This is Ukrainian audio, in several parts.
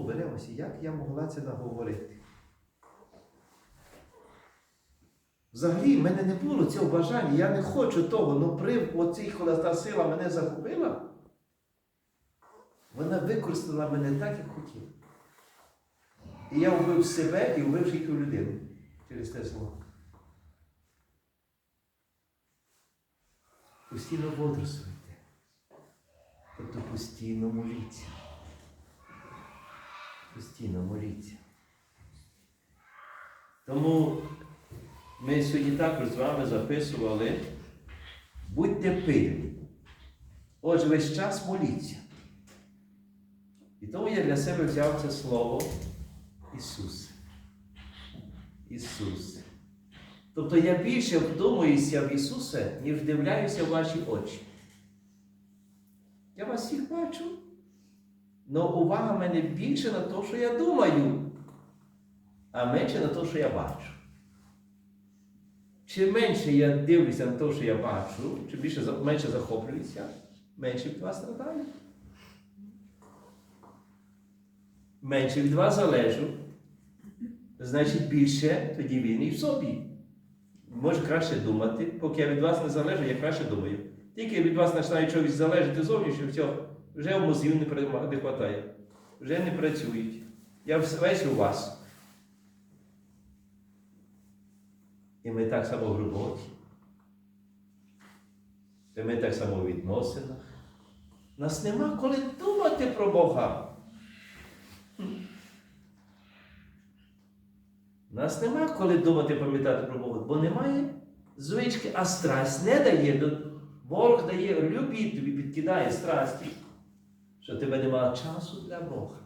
оберемося, як я могла це наговорити. Взагалі, в мене не було цього бажання, я не хочу того, але при оцій коли та сила мене захопила, вона використала мене так, як хотіла. І я вбив себе і вбив життю людину через те слово. Постійно бодрствуйте. Тобто постійно моліться. Постійно моліться. Тому ми сьогодні також з вами записували, будьте пильні. Отже, весь час моліться. І тому я для себе взяв це слово Ісус. Ісус. Тобто я більше вдумуюся в Ісуса, ніж вдивляюся в ваші очі. Я вас всіх бачу. Але увага в мене більше на те, що я думаю, а менше на те, що я бачу. Чим менше я дивлюся на те, що я бачу, чим більше менше захоплююся, менше від вас страдаю. Менше від вас залежу, значить більше тоді вільний в собі. Може краще думати, поки я від вас не залежу, я краще думаю. Тільки від вас починає чогось залежати зовнішньо, все, вже мозгів не вистачає, вже не працюють. Я весь у вас. І ми так само в роботі. І ми так само в відносинах. Нас нема коли думати про Бога. Нас нема коли думати, пам'ятати про Бога, бо немає звички, а страсть не дає. Бог дає любіть тобі, підкидає страсті, що тебе немає часу для Бога.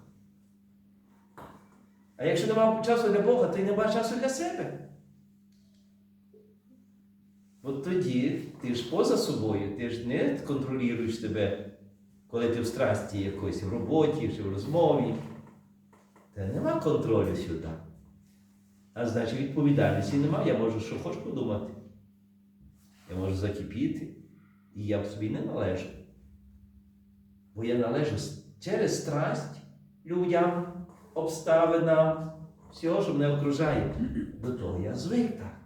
А якщо немає часу для Бога, то й немає часу для себе. От тоді ти ж поза собою, ти ж не контролюєш тебе, коли ти в страсті якоїсь в роботі чи в розмові. Та нема контролю сюди. А значить, відповідальності немає, я можу, що хочу подумати. Я можу закипіти, і я б собі не належу. Бо я належу через страсть людям, обставинам, всього, що мене окружає. До того я звик так.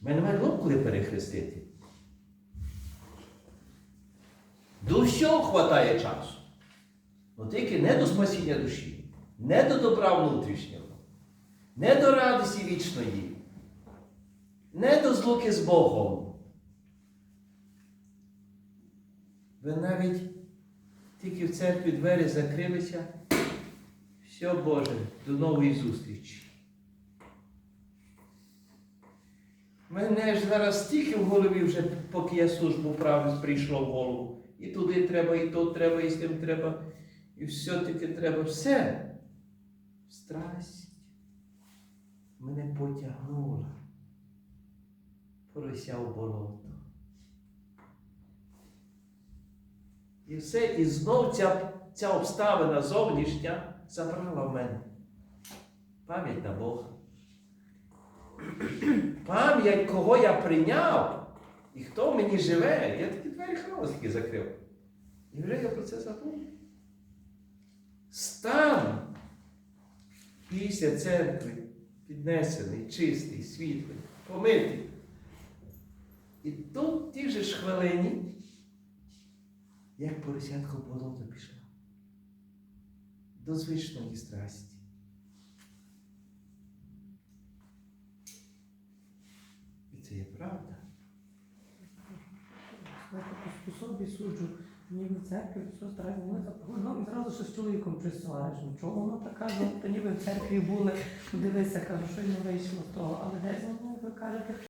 Мене глиб коли перехрестити. До всього хватає часу. Ну тільки не до спасіння душі, не до добра внутрішнього, не до радості вічної, не до злуки з Богом. Ви навіть тільки в церкві двері закрилися. Все, Боже, до нової зустрічі. Мене ж зараз стільки в голові вже, поки я службу правив, прийшло в голову. І туди треба, і то треба, і з тим треба. І все-таки треба все. Страсть мене потягнула. Порося в болото. І все, і знов ця, ця обставина зовнішня забрала в мене. Пам'ять на Бога. Пам'ять, кого я прийняв, і хто в мені живе. Я такі двері таки закрив. І вже я про це забув. Стан після церкви піднесений, чистий, світлий, помитий. І тут в тій же ж хвилині, як поросятко в болото пішла. До звичної страсті. І це є правда. Я так по собі суджу, ніби в церкві все стараюся молитися, ну зразу що з чоловіком присилаєш. Ну чого воно така, ну то ніби в церкві були, ну, дивися, кажу, що й не вийшло того, але десь ну, ви кажете,